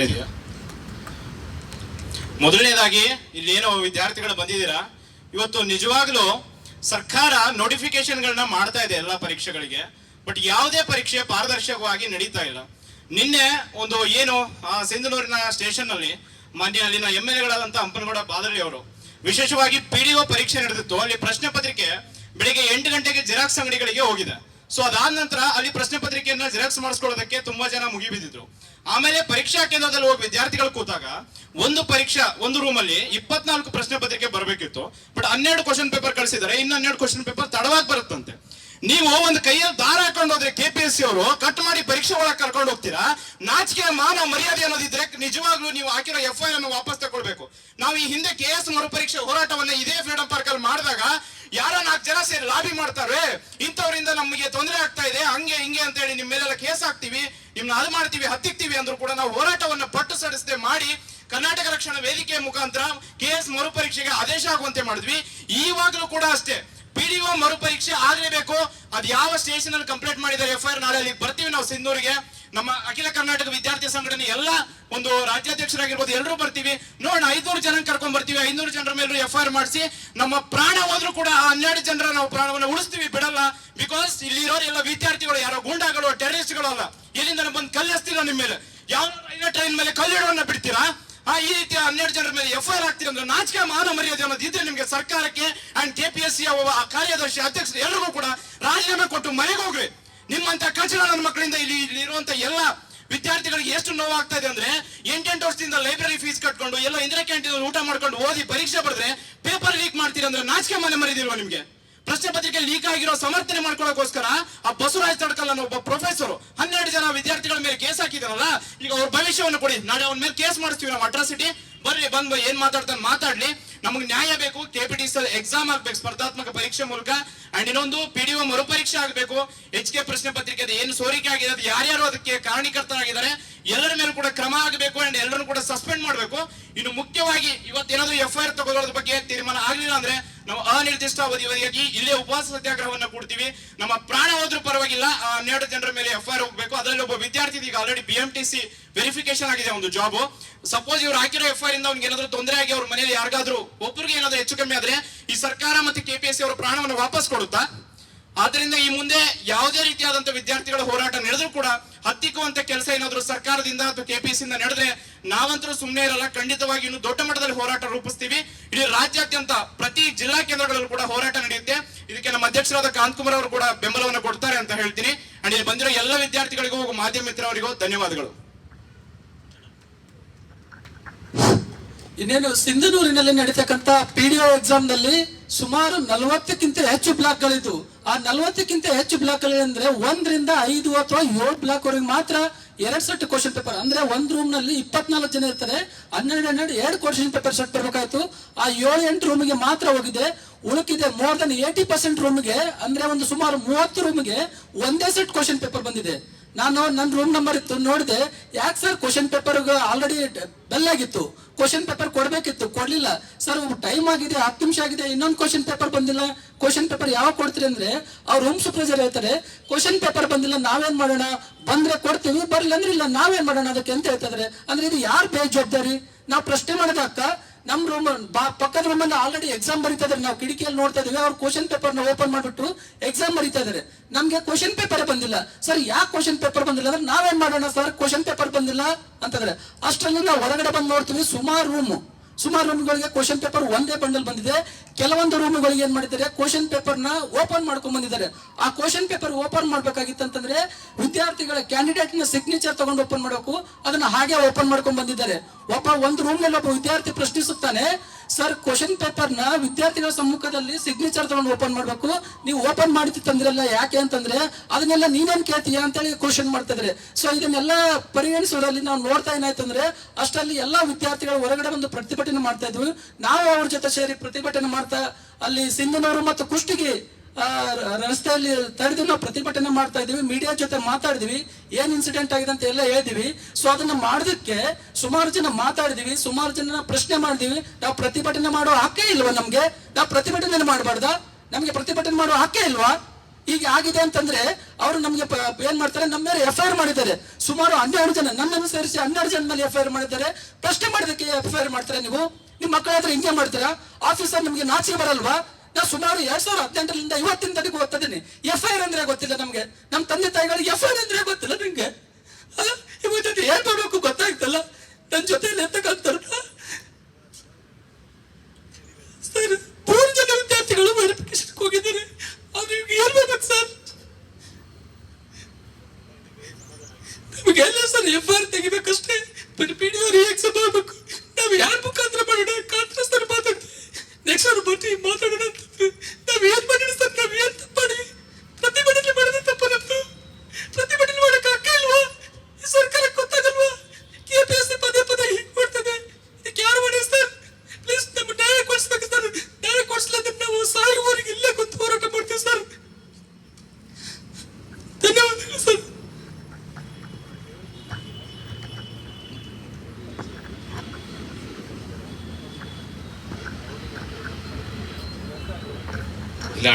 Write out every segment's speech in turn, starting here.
ಇದೆಯಾ ಮೊದಲನೇದಾಗಿ ಇಲ್ಲಿ ಏನೋ ವಿದ್ಯಾರ್ಥಿಗಳು ಬಂದಿದ್ದೀರಾ? ಇವತ್ತು ನಿಜವಾಗ್ಲೂ ಸರ್ಕಾರ ನೋಟಿಫಿಕೇಶನ್ಗಳನ್ನ ಮಾಡ್ತಾ ಇದೆ ಎಲ್ಲ ಪರೀಕ್ಷೆಗಳಿಗೆ. ಬಟ್ ಯಾವುದೇ ಪರೀಕ್ಷೆ ಪಾರದರ್ಶಕವಾಗಿ ನಡೀತಾ ಇಲ್ಲ. ನಿನ್ನೆ ಒಂದು ಏನು ಸಿಂಧನೂರಿನ ಸ್ಟೇಷನ್ನಲ್ಲಿ ಮಾನ್ಯ ಅಲ್ಲಿನ ಎಂ ಎಲ್ ಎಗಳಾದಂತ ಹಂಪನಗೌಡ ಬಾದಲಿ ಅವರು, ವಿಶೇಷವಾಗಿ ಪಿ ಡಿ ಒ ಪರೀಕ್ಷೆ ನಡೆದಿತ್ತು. ಅಲ್ಲಿ ಪ್ರಶ್ನೆ ಪತ್ರಿಕೆ ಬೆಳಿಗ್ಗೆ ಎಂಟು ಗಂಟೆಗೆ ಜೆರಾಕ್ಸ್ ಅಂಗಡಿಗಳಿಗೆ ಹೋಗಿದೆ. ಸೊ ಅದಾದ ನಂತರ ಅಲ್ಲಿ ಪ್ರಶ್ನೆ ಪತ್ರಿಕೆಯನ್ನ ಜೆರಾಕ್ಸ್ ಮಾಡಿಸ್ಕೊಳ್ಳೋದಕ್ಕೆ ತುಂಬಾ ಜನ ಮುಗಿಬಿದ್ದಿದ್ರು ಆಮೇಲೆ ಪರೀಕ್ಷಾ ಕೇಂದ್ರದಲ್ಲಿ ಹೋಗಿ ವಿದ್ಯಾರ್ಥಿಗಳು ಕೂತಾಗ ಒಂದು ಪರೀಕ್ಷಾ, ಒಂದು ರೂಮ್ ಅಲ್ಲಿ ಇಪ್ಪತ್ನಾಲ್ಕು ಪ್ರಶ್ನೆ ಪತ್ರಿಕೆ ಬರಬೇಕಿತ್ತು. ಬಟ್ ಹನ್ನೆರಡು ಕ್ವಶನ್ ಪೇಪರ್ ಕಳಿಸಿದ್ದಾರೆ. ಇನ್ನು ಹನ್ನೆರಡು ಕ್ವಶನ್ ಪೇಪರ್ ತಡವಾಗಿ ಬರುತ್ತಂತೆ. ನೀವು ಒಂದು ಕೈಯಲ್ಲಿ ದಾರ ಹಾಕೊಂಡು ಹೋದ್ರೆ ಕೆ ಪಿ ಎಸ್ ಸಿ ಅವರು ಕಟ್ ಮಾಡಿ ಪರೀಕ್ಷೆ ಒಳಗೆ ಕರ್ಕೊಂಡು ಹೋಗ್ತೀರಾ? ನಾಚಿಕೆ ಮಾನ ಮರ್ಯಾದೆ ಅನ್ನೋದಿದ್ರೆ ನಿಜವಾಗ್ಲೂ ನೀವು ಹಾಕಿರೋ ಎಫ್ ಐ ಅನ್ನು ವಾಪಸ್ ತಗೊಳ್ಬೇಕು ನಾವು ಈ ಹಿಂದೆ ಕೆ ಎಸ್ ಮರುಪರೀಕ್ಷೆ ಹೋರಾಟವನ್ನ ಇದೇ ಫ್ರೀಡಂ ಪಾರ್ಕ್ ಅಲ್ಲಿ ಮಾಡಿದಾಗ ಯಾರೋ ನಾಲ್ಕು ಜನ ಸೇರಿ ಲಾಬಿ ಮಾಡ್ತಾರೆ ಇಂಥವರಿಂದ ನಮಗೆ ತೊಂದರೆ ಆಗ್ತಾ ಇದೆ, ಹಂಗೆ ಹಿಂಗೆ ಅಂತ ಹೇಳಿ ನಿಮ್ಮ ಮೇಲೆಲ್ಲ ಕೇಸ್ ಹಾಕ್ತಿವಿ, ನಿಮ್ನ ಅದು ಮಾಡ್ತೀವಿ, ಹತ್ತಿಕ್ತಿವಿ ಅಂದ್ರೂ ಕೂಡ ನಾವು ಹೋರಾಟವನ್ನ ಪಟ್ಟು ಸಡಿಸದೆ ಮಾಡಿ ಕರ್ನಾಟಕ ರಕ್ಷಣಾ ವೇದಿಕೆ ಮುಖಾಂತರ ಕೆ ಎಸ್ ಮರುಪರೀಕ್ಷೆಗೆ ಆದೇಶ ಆಗುವಂತೆ ಮಾಡಿದ್ವಿ. ಈವಾಗಲೂ ಕೂಡ ಅಷ್ಟೇ. ಪಿಡಿಒ ಮರುಪರೀಕ್ಷೆ ಆಗಲೇಬೇಕು. ಅದು ಯಾವ ಸ್ಟೇಷನ್ ಅಲ್ಲಿ ಕಂಪ್ಲೀಟ್ ಮಾಡಿದ್ದಾರೆ ಎಫ್ ಐ ಆರ್ ನಾಳೆ ಬರ್ತೀವಿ ನಾವು ಸಿಂಧೂರಿಗೆ. ನಮ್ಮ ಅಖಿಲ ಕರ್ನಾಟಕ ವಿದ್ಯಾರ್ಥಿ ಸಂಘಟನೆ ಎಲ್ಲ ಒಂದು ರಾಜ್ಯಾಧ್ಯಕ್ಷರಾಗಿರ್ಬೋದು ಎಲ್ಲರೂ ಬರ್ತೀವಿ. ನೋಡೋಣ ಐನೂರು ಜನ ಕರ್ಕೊಂಡ್ ಬರ್ತೀವಿ. ಐನೂರು ಜನರ ಮೇಲೂ ಎಫ್ ಆರ್ ಮಾಡಿಸಿ ನಮ್ಮ ಪ್ರಾಣ ಹೋದ್ರೂ ಕೂಡ ಆ ಹನ್ನೆರಡು ಜನರ ನಾವು ಪ್ರಾಣವನ್ನು ಉಳಿಸ್ತೀವಿ, ಬಿಡಲ್ಲ. ಬಿಕಾಸ್ ಇಲ್ಲಿರೋರು ಎಲ್ಲ ವಿದ್ಯಾರ್ಥಿಗಳು, ಯಾರೋ ಗೂಂಡಾಗಳು ಟೆರರಿಸ್ಟ್ಗಳು ಅಲ್ಲ. ಎಲ್ಲಿಂದ ಬಂದು ಕಲ್ಲು ಎಸ್ತಿಲ್ಲ ನಿಮ್ಮ ಮೇಲೆ? ಯಾವ ರೈಲ್ವೆ ಟ್ರೈನ್ ಮೇಲೆ ಕಲ್ಲಿಡೋನ್ನ ಬಿಡ್ತೀರಾ? ಆ ಈ ರೀತಿಯ ಹನ್ನೆರಡು ಜನರ ಮೇಲೆ ಎಫ್ ಐ ಆರ್ ಅಂದ್ರೆ ನಾಚಿಕೆ ಮಾನ ಮರ್ಯಾದೆ ಅನ್ನೋದು ಇದ್ರೆ ನಿಮಗೆ ಸರ್ಕಾರಕ್ಕೆ and K P S C ಕಾರ್ಯದರ್ಶಿ ಅಧ್ಯಕ್ಷರು ಎಲ್ಲರಿಗೂ ಕೂಡ ರಾಜೀನಾಮೆ ಕೊಟ್ಟು ಮನೆಗೆ ಹೋಗ್ರಿ. ನಿಮ್ಮಂತ ಕಚಡ ನನ್ನ ಮಕ್ಕಳಿಂದ ಇಲ್ಲಿ ಇರುವಂತ ಎಲ್ಲ ವಿದ್ಯಾರ್ಥಿಗಳಿಗೆ ಎಷ್ಟು ನೋವಾಗ್ತಾ ಇದೆ ಅಂದ್ರೆ ಎಂಟೆಂಟು ವರ್ಷದಿಂದ ಲೈಬ್ರರಿ ಫೀಸ್ ಕಟ್ಕೊಂಡು, ಎಲ್ಲ ಇಂದಿರಾ ಕ್ಯಾಂಟೀನ್ ಊಟ ಮಾಡ್ಕೊಂಡು ಓದಿ ಪರೀಕ್ಷೆ ಬರೆದ್ರೆ ಪೇಪರ್ ಲೀಕ್ ಮಾಡ್ತೀರಾ ಅಂದ್ರೆ ನಾಚಿಕೆ ಮನೆ ಮರಿದಿಲ್ವಾ ನಿಮ್ಗೆ? ಪ್ರಶ್ನೆ ಪತ್ರಿಕೆ ಲೀಕ್ ಆಗಿರೋ ಸಮರ್ಥನೆ ಮಾಡ್ಕೊಳ್ಳೋಕೋಸ್ಕರ ಆ ಬಸವರಾಜ್ ತಡ್ಕಲ್ ಒಬ್ಬ ಪ್ರೊಫೆಸರ್ ಹನ್ನೆರಡು ಜನ ವಿದ್ಯಾರ್ಥಿಗಳ ಮೇಲೆ ಕೇಸ್ ಹಾಕಿದಾರಲ್ಲ ಈಗ ಅವ್ರ ಭವಿಷ್ಯವನ್ನು ಕೊಡಿ. ನಾಳೆ ಅವ್ರ ಮೇಲೆ ಕೇಸ್ ಮಾಡಿಸ್ತೀವಿ ನಾವು ಅಟ್ರಾಸಿಟಿ ಬರ್ರಿ, ಬಂದು ಏನ್ ಮಾತಾಡ್ತಾನೆ ಮಾತಾಡ್ಲಿ. ನಮಗೆ ನ್ಯಾಯ ಬೇಕು ಕೆ ಪಿ ಟಿ ಎಕ್ಸಾಮ್ ಆಗ್ಬೇಕು, ಸ್ಪರ್ಧಾತ್ಮಕ ಪರೀಕ್ಷೆ ಮೂಲಕ. ಅಂಡ್ ಇನ್ನೊಂದು ಪಿ ಡಿ ಒ ಮರುಪರೀಕ್ಷೆ ಆಗಬೇಕು. ಎಚ್ ಕೆ ಪ್ರಶ್ನೆ ಪತ್ರಿಕೆ ಏನು ಸೋರಿಕೆ ಆಗಿದೆ, ಅದು ಯಾರ್ಯಾರು ಅದಕ್ಕೆ ಕಾರಣೀಕರ್ತರಾಗಿದ್ದಾರೆ, ಎಲ್ಲರ ಮೇಲೂ ಕೂಡ ಕ್ರಮ ಆಗಬೇಕು ಅಂಡ್ ಎಲ್ಲರನ್ನು ಕೂಡ ಸಸ್ಪೆಂಡ್ ಮಾಡಬೇಕು. ಇನ್ನು ಮುಖ್ಯವಾಗಿ ಇವತ್ತೇನಾದ್ರೂ ಎಫ್ ಐ ಆರ್ ತಗೊಳ್ಳೋದ್ರ ಬಗ್ಗೆ ತೀರ್ಮಾನ ಆಗಲಿಲ್ಲ ಅಂದ್ರೆ ನಾವು ಅನಿರ್ದಿಷ್ಟ ಅವಧಿವರೆಗಾಗಿ ಇಲ್ಲೇ ಉಪವಾಸ ಸತ್ಯಾಗ್ರಹವನ್ನ ಕೊಡ್ತೀವಿ. ನಮ್ಮ ಪ್ರಾಣ ಹೋದ್ರೂ ಪರವಾಗಿಲ್ಲ ಹನ್ನೆರಡು ಜನರ ಮೇಲೆ ಎಫ್ ಐ ಆರ್ ಹೋಗ್ಬೇಕು. ಅದರಲ್ಲಿ ಒಬ್ಬ ವಿದ್ಯಾರ್ಥಿ ಈಗ already B M T C verification ಆಗಿದೆ ಒಂದು ಜಾಬ್ ಸಪೋಸ್ ಇವ್ರು ಹಾಕಿರೋ ಎಫ್ ಐ ಇಂದ ಅವ್ನಿಗೆ ಏನಾದ್ರೂ ತೊಂದರೆ ಆಗಿ ಅವ್ರ ಮನೆಯಲ್ಲಿ ಯಾರಿಗಾದ್ರೂ ಒಬ್ಬರಿಗೆ ಏನಾದ್ರು ಹೆಚ್ಚು ಕಮ್ಮಿ ಆದ್ರೆ ಈ ಸರ್ಕಾರ ಮತ್ತೆ ಕೆ ಪಿ ಎಸ್ ಸಿ ಅವರ ಪ್ರಾಣವನ್ನು ವಾಪಸ್ ಕೊಡುತ್ತಾ? ಆದ್ರಿಂದ ಈ ಮುಂದೆ ಯಾವುದೇ ರೀತಿಯಾದಂತ ವಿದ್ಯಾರ್ಥಿಗಳ ಹೋರಾಟ ನಡೆದ್ರು ಕೂಡ ಹತ್ತಿಕ್ಕುವಂತ ಕೆಲಸ ಏನಾದ್ರು ಸರ್ಕಾರದಿಂದ ಅಥವಾ ಕೆಪಿಸಿಯಿಂದ ನಡೆದ್ರೆ ನಾವಂತರೂ ಸುಮ್ಮನೆ ಇರಲ್ಲ. ಖಂಡಿತವಾಗಿ ಇನ್ನು ದೊಡ್ಡ ಮಟ್ಟದಲ್ಲಿ ಹೋರಾಟ ರೂಪಿಸ್ತೀವಿ. ಇಡೀ ರಾಜ್ಯಾದ್ಯಂತ ಪ್ರತಿ ಜಿಲ್ಲಾ ಕೇಂದ್ರಗಳಲ್ಲೂ ಕೂಡ ಹೋರಾಟ ನಡೆಯುತ್ತೆ. ಇದಕ್ಕೆ ನಮ್ಮ ಅಧ್ಯಕ್ಷರಾದ ಕಾಂತ್ ಕುಮಾರ್ ಅವರು ಕೂಡ ಬೆಂಬಲವನ್ನು ಕೊಡ್ತಾರೆ ಅಂತ ಹೇಳ್ತೀನಿ. ಅಂಡ್ ಇಲ್ಲಿ ಬಂದಿರೋ ಎಲ್ಲ ವಿದ್ಯಾರ್ಥಿಗಳಿಗೂ ಹಾಗೂ ಮಾಧ್ಯಮ ಮಿತ್ರವರಿಗೂ ಧನ್ಯವಾದಗಳು. ಇನ್ನೇನು ಸಿಂಧನೂರಿನಲ್ಲಿ ನಡೀತಕ್ಕಂತ ಪಿ ಡಿ ಎಕ್ಸಾಮ್ನಲ್ಲಿ ಸುಮಾರು ನಲವತ್ತಕ್ಕಿಂತ ಹೆಚ್ಚು ಬ್ಲಾಕ್ಗಳಿದ್ವು ಆ ನಲವತ್ತಕ್ಕಿಂತ ಹೆಚ್ಚು ಬ್ಲಾಕ್ ಅಂದ್ರೆ ಒಂದರಿಂದ ಐದು ಅಥವಾ ಏಳು ಬ್ಲಾಕ್ ವರೆಗೆ ಮಾತ್ರ ಎರಡ್ ಸೆಟ್ ಕ್ವಶನ್ ಪೇಪರ್ ಅಂದ್ರೆ ಒಂದ್ ರೂಮ್ನಲ್ಲಿ ಇಪ್ಪತ್ನಾಲ್ಕು ಜನ ಇರ್ತಾರೆ. ಹನ್ನೆರಡು ಹನ್ನೆರಡು, ಎರಡು ಕ್ವಶನ್ ಪೇಪರ್ ಸೆಟ್ ಬರ್ಬೇಕಾಯ್ತು. ಆ ಏಳು, ಎಂಟು ರೂಮಿಗೆ ಮಾತ್ರ ಹೋಗಿದೆ. ಉಳುಕಿದೆ ಮೋರ್ ದನ್ ಏಟಿ ಪರ್ಸೆಂಟ್ ರೂಮ್ಗೆ ಅಂದ್ರೆ ಒಂದು ಸುಮಾರು ಮೂವತ್ತು ರೂಮ್ಗೆ ಒಂದೇ ಸೆಟ್ ಕ್ವಶನ್ ಪೇಪರ್ ಬಂದಿದೆ. ನಾನು ನನ್ನ ರೂಮ್ ನಂಬರ್ ಇತ್ತು, ನೋಡಿದೆ. ಯಾಕೆ sir question paper already bell ಆಗಿತ್ತು? ಕ್ವಶನ್ ಪೇಪರ್ ಕೊಡಬೇಕಿತ್ತು, ಕೊಡಲಿಲ್ಲ. ಸರ್ ಟೈಮ್ ಆಗಿದೆ, ಹತ್ತು ನಿಮಿಷ ಆಗಿದೆ, ಇನ್ನೊಂದು ಕ್ವಶನ್ ಪೇಪರ್ ಬಂದಿಲ್ಲ. ಕ್ವಶನ್ ಪೇಪರ್ ಯಾವಾಗ ಕೊಡ್ತೀರಿ ಅಂದ್ರೆ ಅವ್ರ ರೂಮ್ ಸೂಪರ್ವೈಸರ್ ಹೇಳ್ತಾರೆ ಕ್ವಶನ್ ಪೇಪರ್ ಬಂದಿಲ್ಲ, ನಾವೇನ್ ಮಾಡೋಣ? ಬಂದ್ರೆ ಕೊಡ್ತೀವಿ ಬರಲಿಲ್ಲ ಅಂದ್ರೆ ಇಲ್ಲ, ನಾವೇನ್ ಮಾಡೋಣ? ಅದಕ್ಕೆ ಅಂತ ಹೇಳ್ತಾರೆ ಅಂದ್ರೆ ಇದು ಯಾರು ಬೇಜವಾಬ್ದಾರಿ? ನಾವು ಪ್ರಶ್ನೆ ಮಾಡೋದಕ್ಕ ನಮ್ ರೂಮ್ ಪಕ್ಕದ ರೂಮಲ್ಲಿ ಆಲ್ರೆಡಿ ಎಕ್ಸಾಮ್ ಬರೀತಾ ಇದ್ದಾರೆ. ನಾವು ಕಿಟಕಿಯಲ್ಲಿ ನೋಡ್ತಾ ಇದೀವಿ ಅವ್ರು ಕ್ವಶನ್ ಪೇಪರ್ನ ಓಪನ್ ಮಾಡಿಬಿಟ್ಟು ಎಕ್ಸಾಮ್ ಬರೀತಾ ಇದಾರೆ ನಮಗೆ ಕ್ವಶನ್ ಪೇಪರ್ ಬಂದಿಲ್ಲ. ಸರ್, ಯಾಕೆ ಕ್ವಶನ್ ಪೇಪರ್ ಬಂದಿಲ್ಲ ಅಂದ್ರೆ ನಾವೇನ್ ಮಾಡೋಣ ಸರ್? ಕ್ವಶನ್ ಪೇಪರ್ ಬಂದಿಲ್ಲ ಅಂತಂದ್ರೆ ಅಷ್ಟರಲ್ಲಿ ನಾವು ಹೊರಗಡೆ ಬಂದು ನೋಡ್ತೀವಿ ಸುಮಾರು ರೂಮ್ ಸುಮಾರು ರೂಮ್ಗಳಿಗೆ ಕ್ವಶನ್ ಪೇಪರ್ ಒಂದೇ ಬಂಡಲ್ ಬಂದಿದೆ. ಕೆಲವೊಂದು ರೂಮ್ಗಳಿಗೆ ಏನ್ ಮಾಡಿದ್ದಾರೆ? ಕ್ವಶನ್ನ ಓಪನ್ ಮಾಡ್ಕೊಂಡ್ ಬಂದಿದ್ದಾರೆ. ಆ ಕ್ವಶನ್ ಪೇಪರ್ ಓಪನ್ ಮಾಡ್ಬೇಕಾಗಿತ್ತಂತಂದ್ರೆ ವಿದ್ಯಾರ್ಥಿಗಳ ಕ್ಯಾಂಡಿಡೇಟ್ನ ಸಿಗ್ನೇಚರ್ ತಗೊಂಡು ಓಪನ್ ಮಾಡಬೇಕು. ಅದನ್ನ ಹಾಗೆ ಓಪನ್ ಮಾಡ್ಕೊಂಡ್ ಬಂದಿದ್ದಾರೆ. ಒಬ್ಬ ಒಂದು ರೂಮ್ನಲ್ಲಿ ಒಬ್ಬ ವಿದ್ಯಾರ್ಥಿ ಪ್ರಶ್ನಿಸುತ್ತಾನೆ. ಸರ್ ಕ್ವಶನ್ ಪೇಪರ್ನ ವಿದ್ಯಾರ್ಥಿಗಳ ಸಮ್ಮುಖದಲ್ಲಿ ಸಿಗ್ನೇಚರ್ ತಗೊಂಡು ಓಪನ್ ಮಾಡ್ಬೇಕು. ನೀವು ಓಪನ್ ಮಾಡಿ ತಂದ್ರಲ್ಲ, ಯಾಕೆ ಅಂತಂದ್ರೆ ಅದನ್ನೆಲ್ಲ ನೀನೇನ್ ಕೇಳ್ತೀಯ ಅಂತೇಳಿ ಕ್ವಶನ್ ಮಾಡ್ತಿದ್ರೆ ಸೊ ಇದನ್ನೆಲ್ಲ ಪರಿಗಣಿಸೋದ್ರಲ್ಲಿ ನಾವು ನೋಡ್ತಾ ಏನಾಯ್ತಂದ್ರೆ, ಅಷ್ಟರಲ್ಲಿ ಎಲ್ಲಾ ವಿದ್ಯಾರ್ಥಿಗಳು ಹೊರಗಡೆ ಒಂದು ಪ್ರತಿಭಟನೆ ಮಾಡ್ತಾ ಇದ್ವಿ. ನಾವು ಅವ್ರ ಜೊತೆ ಸೇರಿ ಪ್ರತಿಭಟನೆ ಮಾಡ್ತಾ, ಅಲ್ಲಿ ಸಿಂಧನೂರು ಮತ್ತು ಕುಷ್ಟಗಿ ರಸ್ತೆಯಲ್ಲಿ ತಡೆದು ನಾವು ಪ್ರತಿಭಟನೆ ಮಾಡ್ತಾ ಇದೀವಿ ಮೀಡಿಯಾ ಜೊತೆ ಮಾತಾಡಿದ್ವಿ, ಏನ್ ಇನ್ಸಿಡೆಂಟ್ ಆಗಿದೆ ಅಂತ ಎಲ್ಲ ಹೇಳಿದ್ವಿ. ಸೊ ಅದನ್ನ ಮಾಡೋದಕ್ಕೆ ಸುಮಾರು ಜನ ಮಾತಾಡಿದ್ವಿ, ಸುಮಾರು ಜನ ಪ್ರಶ್ನೆ ಮಾಡಿದ್ವಿ. ನಾವು ಪ್ರತಿಭಟನೆ ಮಾಡೋ ಹಕ್ಕೇ ಇಲ್ವಾ ನಮ್ಗೆ? ನಾವು ಪ್ರತಿಭಟನೆ ಮಾಡಬಾರ್ದ? ನಮ್ಗೆ ಪ್ರತಿಭಟನೆ ಮಾಡೋ ಹಕ್ಕೇ ಇಲ್ವಾ? ಈಗ ಆಗಿದೆ ಅಂತಂದ್ರೆ ಅವರು ನಮ್ಗೆ ಏನ್ ಮಾಡ್ತಾರೆ? ನಮ್ಮ ಮೇಲೆ ಎಫ್ ಐ ಮಾಡಿದ್ದಾರೆ. ಸುಮಾರು ಹನ್ನೆರಡು ಜನ ನನ್ನನ್ನು ಸೇರಿಸಿ ಹನ್ನೆರಡು ಜನ ಮೇಲೆ ಎಫ್ ಐ ಮಾಡಿದ್ದಾರೆ. ಪ್ರಶ್ನೆ ಮಾಡಿದಕ್ಕೆ ಎಫ್ ಐ ಆರ್ ಮಾಡ್ತಾರೆ ನೀವು? ನಿಮ್ಮ ಮಕ್ಕಳ ಹತ್ರ ಹಿಂಗೆ ಮಾಡ್ತೀರಾ? ಆಫೀಸರ್ ನಿಮ್ಗೆ ನಾಚಿಕೆ ಬರಲ್ವಾ? ನಾ ಸುಮಾರು ಎರಡ್ ಸಾವಿರದ ಹದಿನೆಂಟರಿಂದ ಇವತ್ತಿನ ತನಕ ಓದ್ತಿದ್ದೀನಿ. ಎಫ್ ಐ ಆರ್ ಅಂದ್ರೆ ಗೊತ್ತಿಲ್ಲ ನಮ್ಗೆ. ನಮ್ಮ ತಂದೆ ತಾಯಿಗಳಿಗೆ ಎಫ್ ಐ ಆರ್ ಅಂದ್ರೆ ಗೊತ್ತಿಲ್ಲ ನಿಮ್ಗೆ. ಆ, ಜೊತೆ ಏನ್ ಮಾಡ್ಬೇಕು ಗೊತ್ತಾಗ್ತಲ್ಲ ನನ್ನ ಜೊತೆ ಎತ್ತಕ್ಕಾಗ್ತಾರ ಸರ್. ಮೂರು ಜನ ವಿದ್ಯಾರ್ಥಿಗಳು ವೆರಿಫಿಕೇಶನ್ ಹೋಗಿದ್ದಾರೆ. ಅದು ಏನ್ ಮಾಡ್ಬೇಕು ಸರ್ ನಮಗೆಲ್ಲ ಸರ್ ಎಫ್ ಆರ್ ತೆಗಿಬೇಕಷ್ಟೇ ಬಟ್ ಪಿ ಡಿ ಅವ್ರು ಎಕ್ಸಾಮ್ ಆಗ್ಬೇಕು ನಾವು ಯಾರ ಮುಖಾಂತರ ಮಾಡೋಣ ಕಾಂಗ್ರೆಸ್ ಅವ್ರು ಮಾತಾಡ್ತೀವಿ ನೆಕ್ಸ್ಟ್ ಅವ್ರು ಬಟ್ಟಿ ಮಾತಾಡೋಣ ಅಂತಂದ್ರೆ ನಾವ್ ಏನ್ ಮಾಡಿರಿ ಸರ್ ನಾವ್ ಏನ್ ತಪ್ಪು ಮಾಡಿ ಪ್ರತಿಭಟನೆ ಮಾಡಿದ್ರೆ ತಪ್ಪ ನಮ್ದು ಪ್ರತಿಭಟನೆ ಮಾಡಕ್ ಹಕ್ಕ ಇಲ್ವಾ ಈ ಸರ್ಕಾರಕ್ಕೆ ಗೊತ್ತಾಗಲ್ವಾ ಕೆ ಪಿ ಎಸ್ ಸಿ ಪದೇ ಪದೇ ಹೀಗ್ ಮಾಡ್ತದೆ ಇದಕ್ಕೆ ಯಾರು ಮಾಡಿ ಸರ್ ಪ್ಲೀಸ್ ನಮ್ಮ ನ್ಯಾಯ ಕೊಡಿಸ್ಬೇಕು ಸರ್ ನ್ಯಾಯ ಕೊಡಿಸ್ಲಾದ್ರೆ ನಾವು ಸಾಯುವವರೆಗೆ ಇಲ್ಲೇ ಕುಂತು ಹೋರಾಟ ಮಾಡ್ತೀವಿ ಸರ್ ಧನ್ಯವಾದಗಳು ಸರ್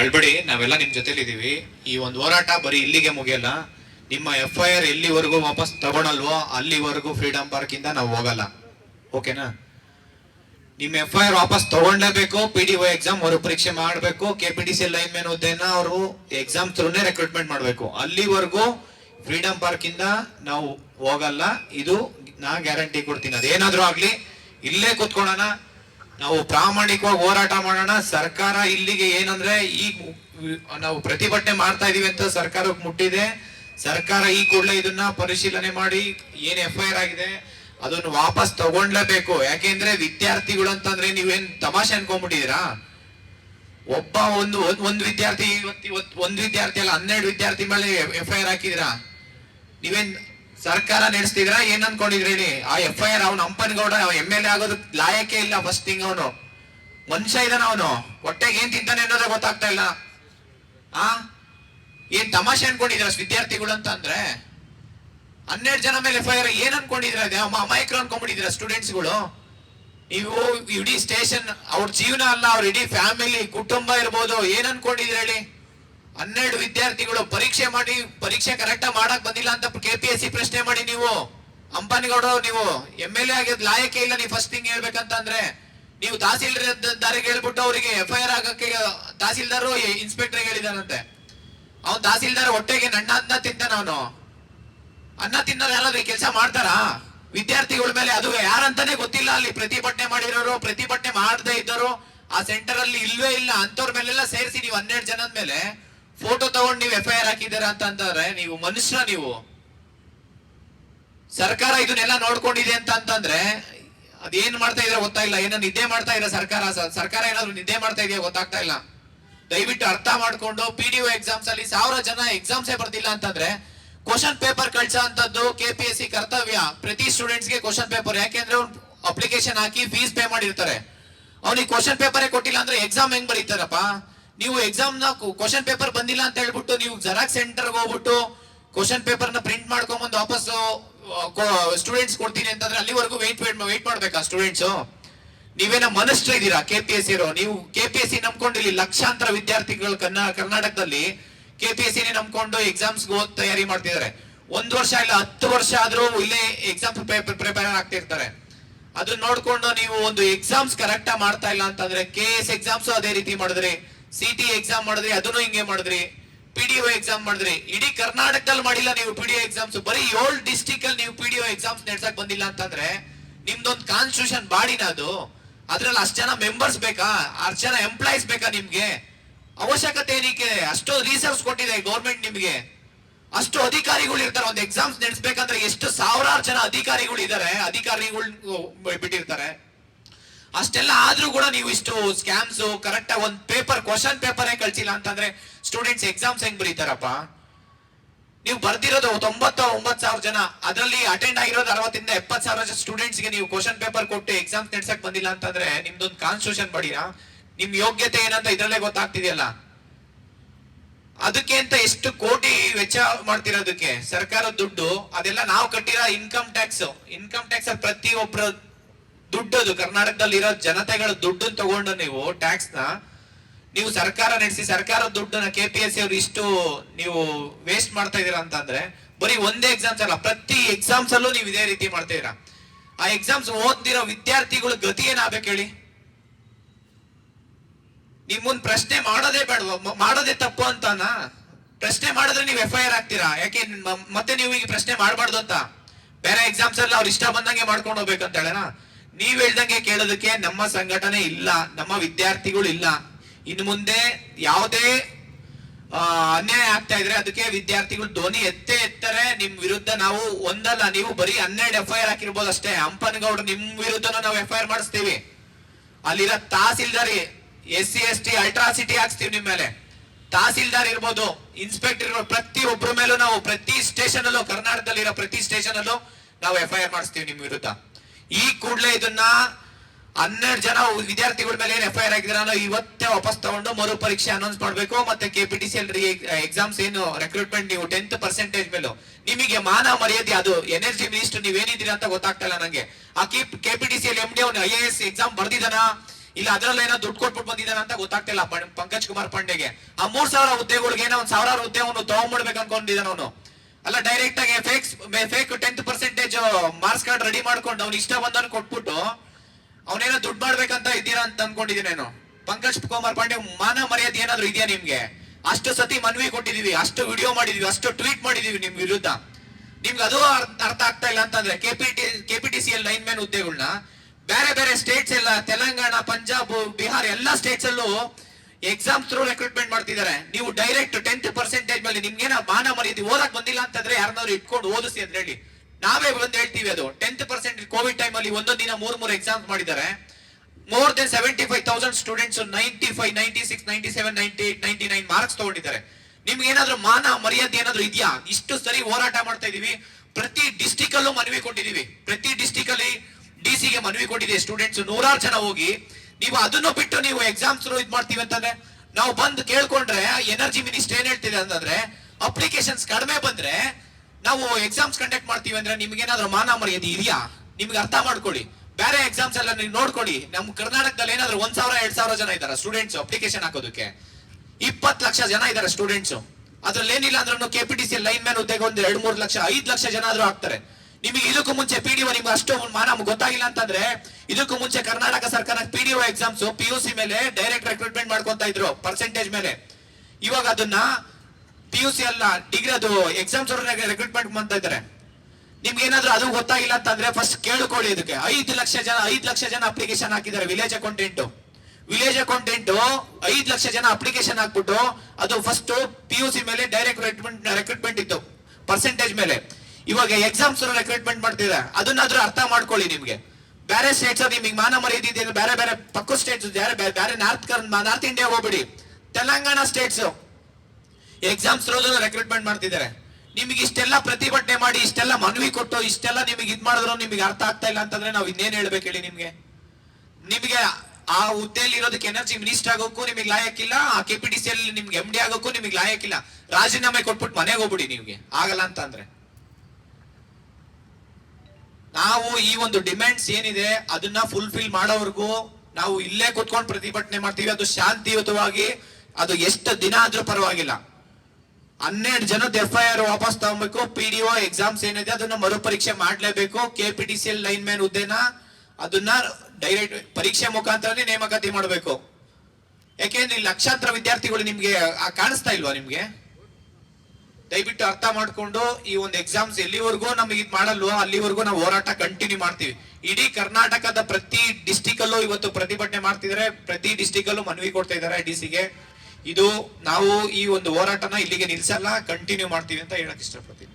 ಅಳ್ಬೇಡಿ ನಾವೆಲ್ಲ ನಿಮ್ ಜೊತೆಲಿ ಇದೀವಿ ಈ ಒಂದು ಹೋರಾಟ ಬರೀ ಇಲ್ಲಿಗೆ ಮುಗಿಯಲ್ಲ. ನಿಮ್ಮ ಎಫ್ ಐ ಆರ್ ಎಲ್ಲಿವರೆಗೂ ವಾಪಸ್ ತಗೊಳಲ್ವೋ ಅಲ್ಲಿವರೆಗೂ ಫ್ರೀಡಂ ಪಾರ್ಕ್ ಇಂದ ನಾವು ಹೋಗಲ್ಲ. ಓಕೆನಾ? ನಿಮ್ಮ ಎಫ್ ಐ ಆರ್ ವಾಪಸ್ ತಗೊಂಡ್ಲೇಬೇಕು ಪಿ ಡಿ ಒ ಎಕ್ಸಾಮ್ ಅವರು ಪರೀಕ್ಷೆ ಮಾಡಬೇಕು K P D C line man ಹುದ್ದೆನ ಅವರು ಎಕ್ಸಾಮ್ ಥ್ರೂನೇ ರೆಕ್ರೂಟ್ಮೆಂಟ್ ಮಾಡಬೇಕು. ಅಲ್ಲಿವರೆಗೂ ಫ್ರೀಡಂ ಪಾರ್ಕ್ ಇಂದ ನಾವು ಹೋಗಲ್ಲ. ಇದು ನಾ ಗ್ಯಾರಂಟಿ ಕೊಡ್ತೀನಿ. ಅದೇನಾದ್ರೂ ಆಗ್ಲಿ, ಇಲ್ಲೇ ಕೂತ್ಕೊಳ್ಳೋಣ. ನಾವು ಪ್ರಾಮಾಣಿಕವಾಗಿ ಹೋರಾಟ ಮಾಡೋಣ. ಸರ್ಕಾರ ಇಲ್ಲಿಗೆ ಏನಂದ್ರೆ ಈ ನಾವು ಪ್ರತಿಭಟನೆ ಮಾಡ್ತಾ ಇದೀವಿ ಅಂತ ಸರ್ಕಾರಕ್ಕೆ ಮುಟ್ಟಿದೆ. ಸರ್ಕಾರ ಈ ಕೂಡಲೇ ಇದನ್ನ ಪರಿಶೀಲನೆ ಮಾಡಿ, ಏನ್ ಎಫ್ ಐ ಆರ್ ಆಗಿದೆ ಅದನ್ನು ವಾಪಸ್ ತಗೊಂಡ್ಲೇಬೇಕು. ಯಾಕೆಂದ್ರೆ ವಿದ್ಯಾರ್ಥಿಗಳು ಅಂತಂದ್ರೆ ನೀವೇನ್ ತಮಾಷೆ ಅನ್ಕೊಂಡ್ಬಿಟ್ಟಿದೀರಾ ಒಬ್ಬ ಒಂದು, ಒಂದ್- ವಿದ್ಯಾರ್ಥಿ ಒಂದ್ ವಿದ್ಯಾರ್ಥಿ ಅಲ್ಲ, ಹನ್ನೆರಡು ವಿದ್ಯಾರ್ಥಿ ಮೇಲೆ ಎಫ್ ಐ ಆರ್ ಹಾಕಿದಿರಾ ನೀವೇನ್ ಸರ್ಕಾರ ನಡೆಸ್ತಿದ್ರ ಏನ್ ಅನ್ಕೊಂಡಿದ್ರಿ ಆ ಎಫ್ ಐ ಆರ್ ಅವ್ನು ಅಂಪನ್ಗೌಡ ಎಂ ಎಲ್ ಎ ಆಗೋದಕ್ ಲಾಯಕ್ಕೆ ಇಲ್ಲ ಫಸ್ಟ್ ಥಿಂಗ್ ಅವನು. ಮನುಷ್ಯ ಇದಾನ ಅವನು. ಹೊಟ್ಟೆಗೆ ಏನ್ ತಿಂತಾನೆ ಅನ್ನೋದೇ ಗೊತ್ತಾಗ್ತಾ ಇಲ್ಲ. ಆ? ಏನ್ ತಮಾಷೆ ಅನ್ಕೊಂಡಿದ್ರ ವಿದ್ಯಾರ್ಥಿಗಳು ಅಂತ ಅಂದ್ರೆ? ಹನ್ನೆರಡು ಜನ ಮೇಲೆ ಎಫ್ ಐ ಆರ್ ಏನ್ ಅನ್ಕೊಂಡಿದ್ರ ಅಮಾಯಕರು ಅನ್ಕೊಂಡ್ಬಿಟ್ಟಿದ್ರ ಸ್ಟೂಡೆಂಟ್ಸ್ಗಳು ನೀವು ಇಡೀ ಸ್ಟೇಷನ್ ಅವ್ರ ಜೀವನ ಅಲ್ಲ, ಅವ್ರ ಇಡೀ ಫ್ಯಾಮಿಲಿ ಕುಟುಂಬ ಇರ್ಬೋದು, ಏನ್ ಅನ್ಕೊಂಡಿದ್ರ ಹೇಳಿ? ಹನ್ನೆರಡು ವಿದ್ಯಾರ್ಥಿಗಳು ಪರೀಕ್ಷೆ ಮಾಡಿ, ಪರೀಕ್ಷೆ ಕರೆಕ್ಟ್ ಮಾಡಕ್ ಬಂದಿಲ್ಲ ಅಂತ ಕೆ ಪಿ ಎಸ್ ಸಿ ಪ್ರಶ್ನೆ ಮಾಡಿ ನೀವು. ಅಂಬಾನಿಗೌಡ ನೀವು ಎಂ ಎಲ್ ಎ ಆಗಿದ್ ಲಾಯಕ್ಕೆ ಇಲ್ಲ ನೀವು ಫಸ್ಟ್ ಥಿಂಗ್ ಹೇಳ್ಬೇಕಂತಂದ್ರೆ, ನೀವು ತಹಸೀಲ್ದಾರಿಗೆ ಹೇಳ್ಬಿಟ್ಟು ಅವರಿಗೆ ಎಫ್ ಐ ಆರ್ ಆಗಕ್ಕೆ ತಹಸೀಲ್ದಾರು ಇನ್ಸ್ಪೆಕ್ಟರ್ ಹೇಳಿದಾನಂತೆ ಅವ್ನು ತಹಸೀಲ್ದಾರ್ ಹೊಟ್ಟೆಗೆ ನನ್ನ ಅನ್ನ ತಿಂತಾನ ನಾನು. ಅನ್ನ ತಿನ್ನೋರು ಯಾರಾದ್ರೂ ಕೆಲಸ ಮಾಡ್ತಾರಾ? ವಿದ್ಯಾರ್ಥಿಗಳ ಮೇಲೆ ಅದು ಯಾರಂತಾನೆ ಗೊತ್ತಿಲ್ಲ. ಅಲ್ಲಿ ಪ್ರತಿಭಟನೆ ಮಾಡಿರೋರು, ಪ್ರತಿಭಟನೆ ಮಾಡದೇ ಇದ್ದವರು ಆ ಸೆಂಟರ್ ಅಲ್ಲಿ ಇಲ್ವೇ ಇಲ್ಲ. ಅಂತವ್ರ ಮೇಲೆಲ್ಲ ಸೇರಿಸಿ ನೀವು ಹನ್ನೆರಡು ಜನದ ಮೇಲೆ ಫೋಟೋ ತಗೊಂಡು ನೀವು ಎಫ್ ಐ ಆರ್ ಹಾಕಿದ್ದೀರಾ ಅಂತ ಅಂತಂದ್ರೆ ನೀವು ಮನುಷ್ಯ ನೀವು. ಸರ್ಕಾರ ಇದನ್ನೆಲ್ಲ ನೋಡ್ಕೊಂಡಿದೆ ಅಂತ ಅಂತಂದ್ರೆ, ಅದೇನ್ ಮಾಡ್ತಾ ಇದ್ರೆ ಗೊತ್ತಾಗಿಲ್ಲ ಏನೋ ನಿದ್ದೆ ಮಾಡ್ತಾ ಇದ್ರೆ ಸರ್ಕಾರ ಸರ್ಕಾರ ಏನಾದ್ರು ನಿದ್ದೆ ಮಾಡ್ತಾ ಇದೆಯಾ ಗೊತ್ತಾಗ್ತಾ ಇಲ್ಲ. ದಯವಿಟ್ಟು ಅರ್ಥ ಮಾಡ್ಕೊಂಡು ಪಿ ಡಿ ಒ ಎಕ್ಸಾಮ್ಸ್ ಅಲ್ಲಿ ಸಾವಿರ ಜನ ಎಕ್ಸಾಮ್ಸೇ ಬರ್ತಿಲ್ಲ ಅಂತಂದ್ರೆ ಕ್ವಶನ್ ಪೇಪರ್ ಕಳ್ಸೋ ಅಂತದ್ದು ಕೆ ಪಿ ಎಸ್ ಸಿ ಕರ್ತವ್ಯ. ಪ್ರತಿ ಸ್ಟೂಡೆಂಟ್ಸ್ಗೆ ಕ್ವಶನ್ ಪೇಪರ್ ಯಾಕೆಂದ್ರೆ ಅವ್ನು ಅಪ್ಲಿಕೇಶನ್ ಹಾಕಿ ಫೀಸ್ ಪೇ ಮಾಡಿರ್ತಾರೆ. ಅವ್ನಿಗೆ ಕ್ವಶನ್ ಪೇಪರೇ ಕೊಟ್ಟಿಲ್ಲ ಅಂದ್ರೆ ಎಕ್ಸಾಮ್ ಹೆಂಗ್ ಬರೀತಾರಪ್ಪ? ನೀವು ಎಕ್ಸಾಮ್ನ ಕ್ವಶನ್ ಪೇಪರ್ ಬಂದಿಲ್ಲ ಅಂತ ಹೇಳ್ಬಿಟ್ಟು ನೀವು ಜರಾಕ್ ಸೆಂಟರ್ ಹೋಗ್ಬಿಟ್ಟು ಕ್ವಶನ್ ಪೇಪರ್ನ ಪ್ರಿಂಟ್ ಮಾಡ್ಕೊಂಬಂದು ವಾಪಸ್ ಸ್ಟೂಡೆಂಟ್ಸ್ ಕೊಡ್ತೀನಿ ಅಂತಂದ್ರೆ ಅಲ್ಲಿವರೆಗೂ ವೇಟ್ ವೇಟ್ ಮಾಡ್ಬೇಕಾ ಸ್ಟೂಡೆಂಟ್ಸ್ ನೀವೇನ ಮನಸ್ಟ್ರ ಇದ್ದೀರಾ ಕೆ ಪಿ ಎಸ್ ಇರೋ ನೀವು ಕೆ ಪಿ ಎಸ್ ಸಿ ಇಲ್ಲಿ ಲಕ್ಷಾಂತರ ವಿದ್ಯಾರ್ಥಿಗಳು ಕನ್ನ ಕರ್ನಾಟಕದಲ್ಲಿ ಕೆ ಪಿ ಎಸ್ ಸಿ ನಂಬ್ಕೊಂಡು ಎಕ್ಸಾಮ್ಸ್ ಓದ್ ತಯಾರಿ ಮಾಡ್ತಿದ್ದಾರೆ. ಒಂದ್ ವರ್ಷ ಇಲ್ಲ, ಹತ್ತು ವರ್ಷ ಆದ್ರೂ ಇಲ್ಲೇ ಎಕ್ಸಾಮ್ ಪ್ರಿಪೇರ್ ಆಗ್ತಿರ್ತಾರೆ. ಅದನ್ನ ನೋಡ್ಕೊಂಡು ನೀವು ಒಂದು ಎಕ್ಸಾಮ್ಸ್ ಕರೆಕ್ಟ್ ಮಾಡ್ತಾ ಇಲ್ಲ ಅಂತಂದ್ರೆ ಕೆ ಎಸ್ ಎಕ್ಸಾಮ್ಸ್ ಅದೇ ರೀತಿ ಮಾಡಿದ್ರಿ. ಸಿ ಟಿ ಎಕ್ಸಾಮ್ ಮಾಡಿದ್ರಿ, ಅದನ್ನು ಹಿಂಗೆ ಮಾಡಿದ್ರಿ. ಪಿ ಡಿ ಒ ಎಕ್ಸಾಮ್ ಮಾಡಿದ್ರಿ. ಇಡೀ ಕರ್ನಾಟಕದಲ್ಲಿ ಮಾಡಿಲ್ಲ ನೀವು ಪಿ ಡಿ ಒ ಎಕ್ಸಾಮ್ಸ್ ಬರೀ ಏಳ್ ಡಿಸ್ಟಿಕ್ ಅಲ್ಲಿ ನೀವು ಪಿ ಡಿ ಒ ಎಕ್ಸಾಮ್ಸ್ ನಡ್ಸಕ್ ಬಂದಿಲ್ಲ ಅಂತಂದ್ರೆ, ನಿಮ್ದೊಂದು ಕಾನ್ಸ್ಟಿಟ್ಯೂಷನ್ ಬಾಡಿನ ಅದು. ಅದ್ರಲ್ಲಿ ಅಷ್ಟು ಜನ ಮೆಂಬರ್ಸ್ ಬೇಕಾ? ಅಷ್ಟು ಜನ ಎಂಪ್ಲಾಯೀಸ್ ಬೇಕಾ ನಿಮ್ಗೆ? ಅವಶ್ಯಕತೆ ಏನಕ್ಕೆ? ಅಷ್ಟು ರಿಸರ್ಚ್ ಕೊಟ್ಟಿದೆ ಗೌರ್ಮೆಂಟ್ ನಿಮ್ಗೆ. ಅಷ್ಟು ಅಧಿಕಾರಿಗಳು ಇರ್ತಾರೆ. ಒಂದು ಎಕ್ಸಾಮ್ಸ್ ನಡೆಸಬೇಕಂದ್ರೆ ಎಷ್ಟು ಸಾವಿರಾರು ಜನ ಅಧಿಕಾರಿಗಳು ಇದ್ದಾರೆ ಅಧಿಕಾರಿಗಳು ಬಿಟ್ಟಿರ್ತಾರೆ. ಅಷ್ಟೆಲ್ಲ ಆದ್ರೂ ಕೂಡ ನೀವು ಇಷ್ಟು ಸ್ಕ್ಯಾಮ್ಸ್ ಕರೆಕ್ಟ್ ಆಗಿ ಒಂದು ಪೇಪರ್ ಕ್ವಶನ್ ಪೇಪರೇ ಕಳ್ಸಿಲ್ಲ ಅಂತಂದ್ರೆ ಸ್ಟೂಡೆಂಟ್ಸ್ ಎಕ್ಸಾಮ್ಸ್ ಹೆಂಗ್ ಬರೀತಾರಪ್ಪ? ನೀವು ಬರ್ದಿರೋದು ತೊಂಬತ್ತ ಒಂಬತ್ತು ಸಾವಿರ ಜನ, ಅದರಲ್ಲಿ ಅಟೆಂಡ್ ಆಗಿರೋದು ಅರವತ್ತಿಂದ ಎಪ್ಪತ್ತು ಸಾವಿರ ಸ್ಟೂಡೆಂಟ್ಸ್ಗೆ ನೀವು ಕ್ವಶನ್ ಪೇಪರ್ ಕೊಟ್ಟು ಎಕ್ಸಾಮ್ಸ್ ನಡ್ಸಕ್ ಬಂದಿಲ್ಲ ಅಂತಂದ್ರೆ ನಿಮ್ದೊಂದು ಕಾನ್ಸ್ಟಿಟ್ಯೂಷನ್ ಬಡೀರಾ ನಿಮ್ ಯೋಗ್ಯತೆ ಏನಂತ ಇದ್ರಲ್ಲೇ ಗೊತ್ತಾಗ್ತಿದೆಯಲ್ಲ? ಅದಕ್ಕೆ ಅಂತ ಎಷ್ಟು ಕೋಟಿ ವೆಚ್ಚ ಮಾಡ್ತಿರೋದಕ್ಕೆ ಸರ್ಕಾರದ ದುಡ್ಡು, ಅದೆಲ್ಲ ನಾವು ಕಟ್ಟಿರೋ ಇನ್ಕಮ್ ಟ್ಯಾಕ್ಸ್ ಇನ್ಕಮ್ ಟ್ಯಾಕ್ಸ್ ಪ್ರತಿ ಪ್ರತಿಯೊಬ್ಬರ ದುಡ್ಡು ಅದು ಕರ್ನಾಟಕದಲ್ಲಿ ಇರೋ ಜನತೆಗಳ ದುಡ್ಡನ್ನ ತಗೊಂಡು ನೀವು ಟ್ಯಾಕ್ಸ್ನ ನೀವು ಸರ್ಕಾರ ನಡೆಸಿ, ಸರ್ಕಾರ ದುಡ್ಡನ್ನ ಕೆ ಪಿ ಎಸ್ ಸಿ ಅವ್ರು ಇಷ್ಟು ನೀವು ವೇಸ್ಟ್ ಮಾಡ್ತಾ ಇದೀರಾ ಅಂತಂದ್ರೆ, ಬರೀ ಒಂದೇ ಎಕ್ಸಾಮ್ಸ್ ಅಲ್ಲ, ಪ್ರತಿ ಎಕ್ಸಾಮ್ಸ್ ಅಲ್ಲೂ ನೀವು ಇದೇ ರೀತಿ ಮಾಡ್ತಾ ಇದೀರಾ. ಆ ಎಕ್ಸಾಮ್ಸ್ ಓದ್ತಿರೋ ವಿದ್ಯಾರ್ಥಿಗಳ ಗತಿ ಏನಾಗಬೇಕು ಹೇಳಿ? ನಿಮ್ಮನ್ ಪ್ರಶ್ನೆ ಮಾಡೋದೇ ಬೇಡ ಮಾಡೋದೇ ತಪ್ಪು ಅಂತಾನ? ಪ್ರಶ್ನೆ ಮಾಡಿದ್ರೆ ನೀವು ಎಫ್ ಐ ಆರ್ ಆಗ್ತೀರಾ? ಯಾಕೆ ಮತ್ತೆ ನೀವು ಈಗ ಪ್ರಶ್ನೆ ಮಾಡಬಾರ್ದು ಅಂತ? ಬೇರೆ ಎಕ್ಸಾಮ್ಸ್ ಅಲ್ಲಿ ಅವ್ರು ಇಷ್ಟ ಬಂದಂಗೆ ಮಾಡ್ಕೊಂಡು ಹೋಗ್ಬೇಕಂತ ಹೇಳನ? ನೀವ್ ಹೇಳ್ದಂಗೆ ಕೇಳೋದಕ್ಕೆ ನಮ್ಮ ಸಂಘಟನೆ ಇಲ್ಲ, ನಮ್ಮ ವಿದ್ಯಾರ್ಥಿಗಳು ಇಲ್ಲ. ಇನ್ನು ಮುಂದೆ ಯಾವುದೇ ಅನ್ಯಾಯ ಆಗ್ತಾ ಇದ್ರೆ ಅದಕ್ಕೆ ವಿದ್ಯಾರ್ಥಿಗಳು ಧ್ವನಿ ಎತ್ತೇ ಎತ್ತರೆ ನಿಮ್ ವಿರುದ್ಧ ನಾವು ಒಂದಲ್ಲ, ನೀವು ಬರೀ ಹನ್ನೆರಡು ಎಫ್ ಐ ಹಾಕಿರ್ಬೋದು ಅಷ್ಟೇ. ಅಂಪನಗೌಡ ನಿಮ್ ವಿರುದ್ಧ ನಾವು ಎಫ್ ಐ ಆರ್ ಮಾಡಿಸ್ತೀವಿ. ಅಲ್ಲಿರೋ ತಹಸೀಲ್ದಾರಿ S C S T atrocity ಹಾಕ್ಸ್ತೀವಿ ನಿಮ್ ಮೇಲೆ. ತಹಸೀಲ್ದಾರ್ ಇರ್ಬೋದು, ಇನ್ಸ್ಪೆಕ್ಟರ್ ಪ್ರತಿ ಒಬ್ಬರ ಮೇಲೂ ನಾವು ಪ್ರತಿ ಸ್ಟೇಷನ್ ಅಲ್ಲೂ ಕರ್ನಾಟಕದಲ್ಲಿರೋ ಪ್ರತಿ ಸ್ಟೇಷನ್ ಅಲ್ಲೂ ನಾವು ಎಫ್ ಐ ಆರ್ ಮಾಡಿಸ್ತೀವಿ ನಿಮ್ ವಿರುದ್ಧ. ಈ ಕೂಡಲೇ ಇದನ್ನ ಹನ್ನೆರಡು ಜನ ವಿದ್ಯಾರ್ಥಿಗಳ ಮೇಲೆ ಏನ್ ಎಫ್ ಐ ಆರ್ ಇವತ್ತೇ ವಾಪಸ್ ತಗೊಂಡು ಮರು ಪರೀಕ್ಷೆ ಅನೌನ್ಸ್ ಮಾಡಬೇಕು ಮತ್ತೆ ಎಲ್ ಎಕ್ಸಾಮ್ಸ್ ಏನು ರೆಕ್ರೂಟ್ಮೆಂಟ್ ನೀವು ಟೆಂತ್ ಪರ್ಸೆಂಟೇಜ್ ಮೇಲೂ. ನಿಮಗೆ ಮಾನ ಮರ್ಯಾದೆ ಅದು ಎನರ್ಜಿ ಮಿನಿಸ್ಟರ್ ನೀವೇನಿದ್ದೀರಾ ಅಂತ ಗೊತ್ತಾಗ್ತಾ ಇಲ್ಲ ನಂಗೆ. ಆ ಎಲ್ ಎಂ ಡಿ ಅವ್ನು ಐ ಎ ಎಸ್ ಎಕ್ಸಾಮ್ ಬರ್ದಿದಾನ ಇಲ್ಲ ಅದ್ರಲ್ಲಿ ಏನೋ ದುಡ್ಡು ಕೊಟ್ಬಿಟ್ಟು ಬಂದಿದ್ದಾನ ಅಂತ ಗೊತ್ತಾಗ್ತಾ ಇಲ್ಲ ಪಂ- ಪಂಕಜ್ ಕುಮಾರ್ ಪಾಂಡೆಗೆ. ಆ ಮೂರ್ ಸಾವಿರ ಹುದ್ದೆಗಳಿಗೆ ಏನೋ ಒಂದ್ ಸಾವಿರಾರು ಹುದ್ದೆ ಅವನು ತಗೊಂಡ್ಬಿಡ್ಬೇಕು ಅನ್ಕೊಂಡಿದ್ದಾನ ಅವನು. ಅಲ್ಲ ಡೈರೆಕ್ಟ್ ಆಗಿ fake fake tenth percentage marks card ready ಮಾಡ್ಕೊಂಡು ಅವ್ನು ಇಷ್ಟ ಬಂದವನು ಕೊಟ್ಬಿಟ್ಟು ಅವನೇನೋ ದುಡ್ಡು ಮಾಡ್ಬೇಕಂತ ಇದ್ದೀರಾ ಅಂತ ಅನ್ಕೊಂಡಿದ್ದೀನೇನು ಪಂಕಜ್ ಕುಮಾರ್ ಪಾಂಡೆ, ಮಾನ ಮರ್ಯಾದೆ ಏನಾದ್ರು ಇದೆಯಾ ನಿಮ್ಗೆ? ಅಷ್ಟು ಸತಿ ಮನವಿ ಕೊಟ್ಟಿದೀವಿ, ಅಷ್ಟು ವಿಡಿಯೋ ಮಾಡಿದೀವಿ, ಅಷ್ಟು ಟ್ವೀಟ್ ಮಾಡಿದೀವಿ ನಿಮ್ ವಿರುದ್ಧ. ನಿಮ್ಗೆ ಅದು ಅರ್- ಅರ್ಥ ಆಗ್ತಾ ಇಲ್ಲ ಅಂತಂದ್ರೆ T C L line man ಹುದ್ದೆಗಳನ್ನ ಬೇರೆ ಬೇರೆ ಸ್ಟೇಟ್ಸ್ ಎಲ್ಲ, ತೆಲಂಗಾಣ, ಪಂಜಾಬ್, ಬಿಹಾರ್, ಎಲ್ಲಾ ಸ್ಟೇಟ್ಸ್ ಅಲ್ಲೂ ಎಕ್ಸಾಮ್ ಥ್ರೂ ರೆಕ್ರೂಟ್ಮೆಂಟ್ ಮಾಡ್ತಿದ್ದಾರೆ. ನೀವು ಡೈರೆಕ್ಟ್ ಟೆಂತ್ ಪರ್ಸೆಂಟೇಜ್ ಮೇಲೆ ನಿಮ್ಗೇನ ಮಾನ ಮರ್ಯಾದೆ ಓದಕ್ ಬಂದಿಲ್ಲ ಅಂತಂದ್ರೆ ಯಾರನ್ನಾದ್ರು ಇಟ್ಕೊಂಡು ಓದಿಸಿ ಅಂತ ಹೇಳಿ. ನಾವೇ ಬಂದು ಹೇಳ್ತೀವಿ ಅದು. ಟೆಂತ್ ಪರ್ಸೆಂಟ್ ಕೋವಿಡ್ ಟೈಮ್ ಅಲ್ಲಿ ಒಂದೊಂದು ದಿನ ಮೂರ್ ಮೂರು ಎಕ್ಸಾಮ್ಸ್ ಮಾಡಿದ್ದಾರೆ. More than seventy five thousand students ninety five ninety six ninety seven ninety eight ninety nine marks ತಗೊಂಡಿದ್ದಾರೆ. ನಿಮ್ಗೆ ಏನಾದ್ರು ಮಾನ ಮರ್ಯಾದೆ ಏನಾದ್ರು ಇದೆಯಾ? ಇಷ್ಟು ಸರಿ ಹೋರಾಟ ಮಾಡ್ತಾ ಇದೀವಿ. ಪ್ರತಿ ಡಿಸ್ಟಿಕ್ ಅಲ್ಲೂ ಮನವಿ ಕೊಟ್ಟಿದೀವಿ. ಪ್ರತಿ ಡಿಸ್ಟಿಕ್ ಅಲ್ಲಿ ಡಿ ಸಿಗೆ ಮನವಿ ಕೊಟ್ಟಿದೆ. ಸ್ಟೂಡೆಂಟ್ಸ್ ನೂರಾರು ಜನ ಹೋಗಿ. ನೀವು ಅದನ್ನು ಬಿಟ್ಟು ನೀವು ಎಕ್ಸಾಮ್ಸ್ ಇದು ಮಾಡ್ತೀವಿ ಅಂತಂದ್ರೆ, ನಾವು ಬಂದು ಕೇಳ್ಕೊಂಡ್ರೆ ಎನರ್ಜಿ ಮಿನಿಸ್ಟರ್ ಏನ್ ಹೇಳ್ತಿದೆ ಅಂತಂದ್ರೆ ಅಪ್ಲಿಕೇಶನ್ಸ್ ಕಡಿಮೆ ಬಂದ್ರೆ, ನಾವು ಎಕ್ಸಾಮ್ಸ್ ಕಂಡಕ್ಟ್ ಮಾಡ್ತೀವಿ ಅಂದ್ರೆ ನಿಮ್ಗೆ ಏನಾದ್ರು ಮಾನ ಮರ್ಯಾದೆ ಇದೆಯಾ? ನಿಮ್ಗೆ ಅರ್ಥ ಮಾಡ್ಕೊಳ್ಳಿ. ಬೇರೆ ಎಕ್ಸಾಮ್ಸ್ ಎಲ್ಲ ನೀವು ನೋಡ್ಕೊಳ್ಳಿ. ನಮ್ಮ ಕರ್ನಾಟಕದಲ್ಲಿ ಏನಾದ್ರು ಒಂದ್ ಸಾವಿರ, ಎರಡ್ ಸಾವಿರ ಜನ ಇದಾರೆ ಸ್ಟೂಡೆಂಟ್ಸ್ ಅಪ್ಲಿಕೇಶನ್ ಹಾಕೋದಕ್ಕೆ? ಇಪ್ಪತ್ತು ಲಕ್ಷ ಜನ ಇದಾರೆ ಸ್ಟೂಡೆಂಟ್ಸ್ ಅದ್ರಲ್ಲಿ ಏನಿಲ್ಲ ಅಂದ್ರೂ K P T C line man ಹುದ್ದೆಗೆ ಒಂದು ಎರಡ್, ಮೂರು ಲಕ್ಷ, ಐದ್ ಲಕ್ಷ ಜನ ಆದ್ರೂ ಆಗ್ತಾರೆ ನಿಮಗೆ ಇದಕ್ಕೂ ಮುಂಚೆ ಪಿ ಡಿ ಒ ನಿಮ್ಗೆ ಅಷ್ಟು ಮಾನ ಗೊತ್ತಾಗಿಲ್ಲ ಅಂತಂದ್ರೆ, ಇದಕ್ಕೂ ಮುಂಚೆ ಕರ್ನಾಟಕ ಸರ್ಕಾರ P D O exams P U C ಮೇಲೆ ಡೈರೆಕ್ಟ್ ರೆಕ್ರೂಟ್ಮೆಂಟ್ ಮಾಡ್ಕೊಂತ ಇದ್ರು ಪರ್ಸೆಂಟೇಜ್ ಮೇಲೆ. ಇವಾಗ ಅದನ್ನ ಪಿ ಯು ಸಿ ಅಲ್ಲ ಡಿಗ್ರಿ ಅದು ಎಕ್ಸಾಮ್ಸ್ ರೆಕ್ರೂಟ್ಮೆಂಟ್ ಮಾಡ್ತಾ ಇದ್ದಾರೆ. ನಿಮ್ಗೆ ಏನಾದ್ರೂ ಅದು ಗೊತ್ತಾಗಿಲ್ಲ ಅಂತಂದ್ರೆ ಫಸ್ಟ್ ಕೇಳಿಕೊಳ್ಳಿ ಇದಕ್ಕೆ. ಐದು ಲಕ್ಷ ಜನ, ಐದು ಲಕ್ಷ ಜನ ಅಪ್ಲಿಕೇಶನ್ ಹಾಕಿದ್ದಾರೆ ವಿಲೇಜ್ ಅಕೌಂಟೆಂಟ್ ವಿಲೇಜ್ ಅಕೌಂಟೆಂಟ್ ಐದು ಲಕ್ಷ ಜನ ಅಪ್ಲಿಕೇಶನ್ ಹಾಕ್ಬಿಟ್ಟು ಅದು ಫಸ್ಟ್ ಪಿ ಯು ಸಿ ಮೇಲೆ ಡೈರೆಕ್ಟ್ ರೆಕ್ರೂಟ್ಮೆಂಟ್ ರೆಕ್ರೂಟ್ಮೆಂಟ್ ಇತ್ತು ಪರ್ಸೆಂಟೇಜ್ ಮೇಲೆ. ಇವಾಗ ಎಕ್ಸಾಮ್ಸ್ ರೆಕ್ರೂಟ್ಮೆಂಟ್ ಮಾಡ್ತಿದ್ದಾರೆ ಅದನ್ನಾದ್ರೂ ಅರ್ಥ ಮಾಡ್ಕೊಳ್ಳಿ ನಿಮ್ಗೆ. ಬೇರೆ ಸ್ಟೇಟ್ಸ್ ನಿಮಗೆ ಮಾನ ಮರ್ಯಾದೆ ಇದೆ ಬೇರೆ ಬೇರೆ ಪಕ್ಕ ಸ್ಟೇಟ್ಸ್ ಬೇರೆ ಬೇರೆ ನಾರ್ತ್ ನಾರ್ತ್ ಇಂಡಿಯಾ ಹೋಗ್ಬಿಡಿ. ತೆಲಂಗಾಣ ಸ್ಟೇಟ್ಸ್ ಎಕ್ಸಾಮ್ಸ್ ರೆಕ್ರೂಟ್ಮೆಂಟ್ ಮಾಡ್ತಿದ್ದಾರೆ ನಿಮಗೆ ಇಷ್ಟೆಲ್ಲ ಪ್ರತಿಭಟನೆ ಮಾಡಿ, ಇಷ್ಟೆಲ್ಲ ಮನವಿ ಕೊಟ್ಟು, ಇಷ್ಟೆಲ್ಲ ನಿಮಗೆ ಇದು ಮಾಡಿದ್ರು ನಿಮಗೆ ಅರ್ಥ ಆಗ್ತಾ ಇಲ್ಲ ಅಂತಂದ್ರೆ ನಾವು ಇನ್ನೇನು ಹೇಳ್ಬೇಕು ಹೇಳಿ ನಿಮಗೆ? ನಿಮಗೆ ಆ ಹುದ್ದೆಯಲ್ಲಿ ಇರೋದಕ್ಕೆ ಎನರ್ಜಿ ಮಿನಿಸ್ಟರ್ ಆಗೋಕ್ಕೂ ನಿಮಗೆ ಲಾಯಕ್ಕಿಲ್ಲ ಆ ಕೆ ಪಿ ಟಿ ಸಿ ಅಲ್ಲಿ ನಿಮ್ಗೆ ಎಂ ಡಿ ಆಗೋಕ್ಕೂ ನಿಮಗೆ ಲಾಯಕ್ಕಿಲ್ಲ ರಾಜೀನಾಮೆ ಕೊಟ್ಬಿಟ್ಟು ಮನೆಗೆ ಹೋಗ್ಬಿಡಿ ನಿಮಗೆ ಆಗಲ್ಲ ಅಂತ ಅಂದ್ರೆ ನಾವು ಈ ಒಂದು ಡಿಮ್ಯಾಂಡ್ಸ್ ಏನಿದೆ, ಅದನ್ನ ಫುಲ್ಫಿಲ್ ಮಾಡೋವರೆಗೂ ನಾವು ಇಲ್ಲೇ ಕುತ್ಕೊಂಡು ಪ್ರತಿಭಟನೆ ಮಾಡ್ತೀವಿ. ಅದು ಶಾಂತಿಯುತವಾಗಿ, ಅದು ಎಷ್ಟು ದಿನ ಆದ್ರೂ ಪರವಾಗಿಲ್ಲ. ಹನ್ನೆರಡು ಜನದ ಎಫ್ ಐ ಆರ್ ವಾಪಸ್ ತಗೋಬೇಕು. ಪಿ ಡಿ ಒ ಎಕ್ಸಾಮ್ಸ್ ಏನಿದೆ, ಅದನ್ನ ಮರುಪರೀಕ್ಷೆ ಮಾಡಲೇಬೇಕು. K P T C L line man ಹುದ್ದೆನ ಅದನ್ನ ಡೈರೆಕ್ಟ್ ಪರೀಕ್ಷೆ ಮುಖಾಂತರನೇ ನೇಮಕಾತಿ ಮಾಡಬೇಕು. ಯಾಕೆಂದ್ರೆ ಲಕ್ಷಾಂತರ ವಿದ್ಯಾರ್ಥಿಗಳು ನಿಮ್ಗೆ ಕಾಣಿಸ್ತಾ ಇಲ್ವಾ ನಿಮ್ಗೆ? ದಯವಿಟ್ಟು ಅರ್ಥ ಮಾಡ್ಕೊಂಡು ಈ ಒಂದು ಎಕ್ಸಾಮ್ಸ್ ಎಲ್ಲಿವರೆಗೂ ನಮಗೆ ಇದು ಮಾಡಲ್ವೋ ಅಲ್ಲಿವರೆಗೂ ನಾವು ಹೋರಾಟ ಕಂಟಿನ್ಯೂ ಮಾಡ್ತೀವಿ. ಇಡೀ ಕರ್ನಾಟಕದ ಪ್ರತಿ ಡಿಸ್ಟಿಕ್ ಅಲ್ಲೂ ಇವತ್ತು ಪ್ರತಿಭಟನೆ ಮಾಡ್ತಿದ್ದಾರೆ ಪ್ರತಿ ಡಿಸ್ಟಿಕ್ ಅಲ್ಲೂ ಮನವಿ ಕೊಡ್ತಾ ಇದ್ದಾರೆ ಡಿ ಸಿಗೆ ಇದು ನಾವು ಈ ಒಂದು ಹೋರಾಟನ ಇಲ್ಲಿಗೆ ನಿಲ್ಸಲ್ಲ ಕಂಟಿನ್ಯೂ ಮಾಡ್ತೀವಿ ಅಂತ ಹೇಳಕ್ ಇಷ್ಟಪಡ್ತೀನಿ.